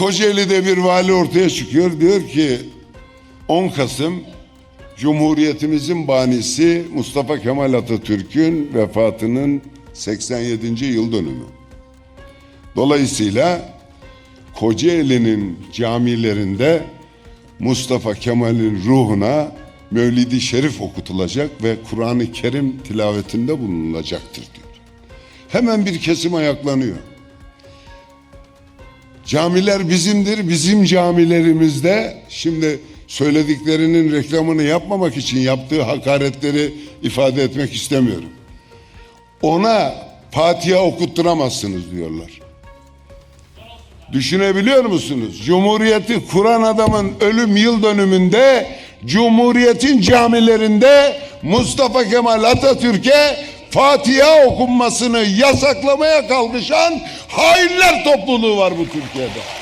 Kocaeli'de bir vali ortaya çıkıyor. Diyor ki 10 Kasım Cumhuriyetimizin banisi Mustafa Kemal Atatürk'ün vefatının 87. yıl dönümü. Dolayısıyla Kocaeli'nin camilerinde Mustafa Kemal'in ruhuna Mevlid-i Şerif okutulacak ve Kur'an-ı Kerim tilavetinde bulunulacaktır diyor. Hemen bir kesim ayaklanıyor. Camiler bizimdir. Bizim camilerimizde şimdi söylediklerinin reklamını yapmamak için yaptığı hakaretleri ifade etmek istemiyorum. Ona Fatiha okutturamazsınız diyorlar. Düşünebiliyor musunuz? Cumhuriyeti kuran adamın ölüm yıl dönümünde Cumhuriyetin camilerinde Mustafa Kemal Atatürk'e Fatiha okunmasını yasaklamaya kalkışan hainler topluluğu var bu Türkiye'de.